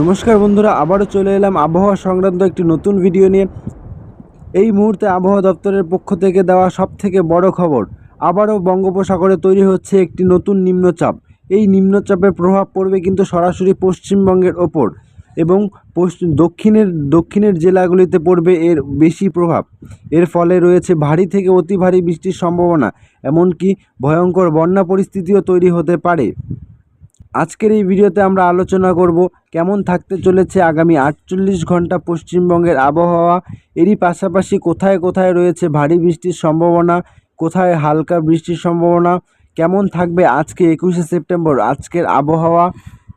নমস্কার বন্ধুরা, আবারও চলে এলাম আবহাওয়া সংক্রান্ত একটি নতুন ভিডিও নিয়ে। এই মুহূর্তে আবহাওয়া দপ্তরের পক্ষ থেকে দেওয়া সবথেকে বড় খবর, আবারও বঙ্গোপসাগরে তৈরি হচ্ছে একটি নতুন নিম্নচাপ। এই নিম্নচাপের প্রভাব পড়বে কিন্তু সরাসরি পশ্চিমবঙ্গের ওপর এবং পশ্চিম দক্ষিণের দক্ষিণের জেলাগুলিতে পড়বে এর বেশি প্রভাব। এর ফলে রয়েছে ভারী থেকে অতি ভারী বৃষ্টির সম্ভাবনা, এমনকি ভয়ঙ্কর বন্যা পরিস্থিতিও তৈরি হতে পারে। আজকের এই ভিডিওতে আমরা আলোচনা করব কেমন থাকতে চলেছে আগামী আটচল্লিশ ঘণ্টা পশ্চিমবঙ্গের আবহাওয়া। এরই পাশাপাশি কোথায় কোথায় রয়েছে ভারী বৃষ্টির সম্ভাবনা, কোথায় হালকা বৃষ্টির সম্ভাবনা, কেমন থাকবে আজকে একুশে সেপ্টেম্বর আজকের আবহাওয়া।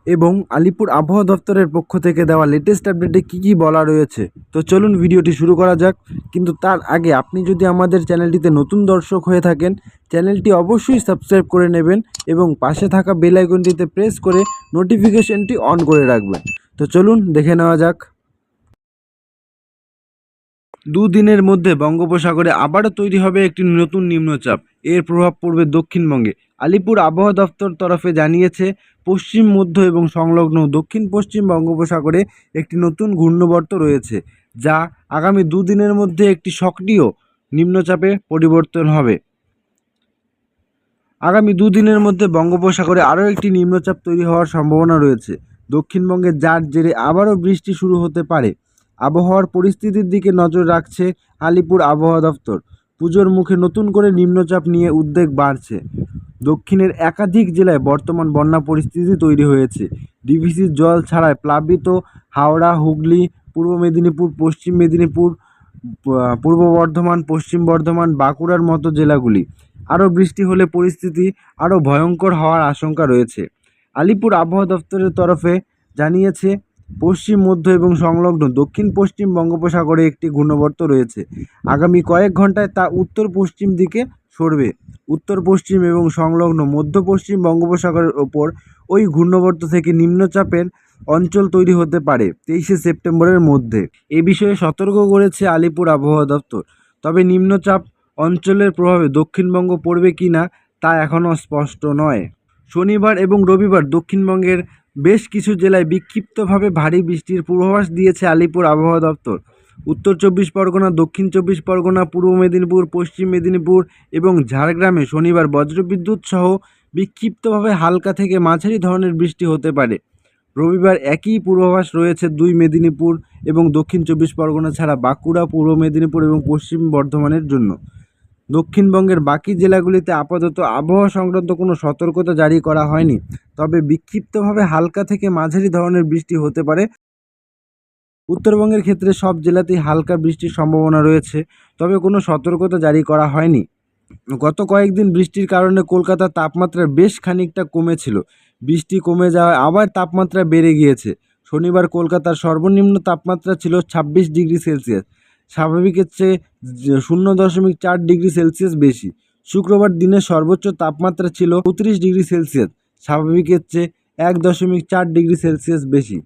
এবং আলিপুর আবহাওয়া দপ্তরের পক্ষ থেকে দেওয়া লেটেস্ট আপডেটে কী কী বলা রয়েছে? তো চলুন ভিডিওটি শুরু করা যাক। কিন্তু তার আগে আপনি যদি আমাদের চ্যানেলটিতে নতুন দর্শক হয়ে থাকেন, চ্যানেলটি অবশ্যই সাবস্ক্রাইব করে নেবেন এবং পাশে থাকা বেল আইকনটিতে প্রেস করে নোটিফিকেশনটি অন করে রাখবেন। তো চলুন দেখে নেওয়া যাক। দুদিনের মধ্যে বঙ্গোপসাগরে আবারও তৈরি হবে একটি নতুন নিম্নচাপ। এর প্রভাব পড়বে দক্ষিণবঙ্গে। আলিপুর আবহাওয়া দপ্তর তরফে জানিয়েছে, পশ্চিম, মধ্য এবং সংলগ্ন দক্ষিণ পশ্চিম বঙ্গোপসাগরে একটি নতুন ঘূর্ণবর্ত রয়েছে, যা আগামী দুদিনের মধ্যে একটি সক্রিয় নিম্নচাপে পরিবর্তন হবে। আগামী দুদিনের মধ্যে বঙ্গোপসাগরে আরও একটি নিম্নচাপ তৈরি হওয়ার সম্ভাবনা রয়েছে। দক্ষিণবঙ্গে যার জেরে আবারও বৃষ্টি শুরু হতে পারে। আবহাওয়ার পরিস্থিতির দিকে নজর রাখছে আলিপুর আবহাওয়া দপ্তর। পুজোর মুখে নতুন করে নিম্নচাপ নিয়ে উদ্বেগ বাড়ছে। দক্ষিণের একাধিক জেলায় বর্তমান বন্যা পরিস্থিতি তৈরি হয়েছে। ডিভিসির জল ছাড়ায় প্লাবিত হাওড়া, হুগলি, পূর্ব মেদিনীপুর, পশ্চিম মেদিনীপুর পূর্ব বর্ধমান, পশ্চিম বর্ধমান, বাঁকুড়ার মতো জেলাগুলি। আরও বৃষ্টি হলে পরিস্থিতি আরও ভয়ঙ্কর হওয়ার আশঙ্কা রয়েছে। আলিপুর আবহাওয়া দপ্তরের তরফে জানিয়েছে, পশ্চিম, মধ্য এবং সংলগ্ন দক্ষিণ পশ্চিম বঙ্গোপসাগরে একটি ঘূর্ণবর্ত রয়েছে। আগামী কয়েক ঘন্টায় তা উত্তর পশ্চিম দিকে সরবে উত্তর পশ্চিম এবং সংলগ্ন মধ্য পশ্চিম বঙ্গোপসাগরের ওপর ওই ঘূর্ণবর্ত থেকে নিম্নচাপের অঞ্চল তৈরি হতে পারে তেইশে সেপ্টেম্বরের মধ্যে। এ বিষয়ে সতর্ক করেছে আলিপুর আবহাওয়া দপ্তর। তবে নিম্নচাপ অঞ্চলের প্রভাবে দক্ষিণবঙ্গ পড়বে কি না, তা এখনও স্পষ্ট নয়। শনিবার এবং রবিবার দক্ষিণবঙ্গের বেশ কিছু জেলায় বিক্ষিপ্তভাবে ভারী বৃষ্টির পূর্বাভাস দিয়েছে আলিপুর আবহাওয়া দপ্তর। উত্তর চব্বিশ পরগনা, দক্ষিণ চব্বিশ পরগনা, পূর্ব মেদিনীপুর, পশ্চিম মেদিনীপুর এবং ঝাড়গ্রামে শনিবার বজ্রবিদ্যুৎ সহ বিক্ষিপ্তভাবে হালকা থেকে মাঝারি ধরনের বৃষ্টি হতে পারে। রবিবার একই পূর্বাভাস রয়েছে দুই মেদিনীপুর এবং দক্ষিণ চব্বিশ পরগনা ছাড়া বাঁকুড়া, পূর্ব মেদিনীপুর এবং পশ্চিম বর্ধমানের জন্য। দক্ষিণবঙ্গের বাকি জেলাগুলিতে আপাতত আবহাওয়া সংক্রান্ত কোনো সতর্কতা জারি করা হয়নি, তবে বিক্ষিপ্তভাবে হালকা থেকে মাঝারি ধরনের বৃষ্টি হতে পারে। উত্তরবঙ্গের ক্ষেত্রে সব জেলাতেই হালকা বৃষ্টির সম্ভাবনা রয়েছে, তবে কোনো সতর্কতা জারি করা হয়নি। গত কয়েকদিন বৃষ্টির কারণে কলকাতার তাপমাত্রা বেশ খানিকটা কমেছিল। বৃষ্টি কমে যাওয়ায় আবার তাপমাত্রা বেড়ে গিয়েছে। শনিবার কলকাতার সর্বনিম্ন তাপমাত্রা ছিল ছাব্বিশ ডিগ্রি সেলসিয়াস। স্বাভাবিকের চেয়ে শূন্য দশমিক চার ডিগ্রি সেলসিয়াস বেশি। শুক্রবার দিনের সর্বোচ্চ তাপমাত্রা ছিল চৌত্রিশ ডিগ্রি সেলসিয়াস। স্বাভাবিকের চেয়ে এক দশমিক চার ডিগ্রি সেলসিয়াস বেশি।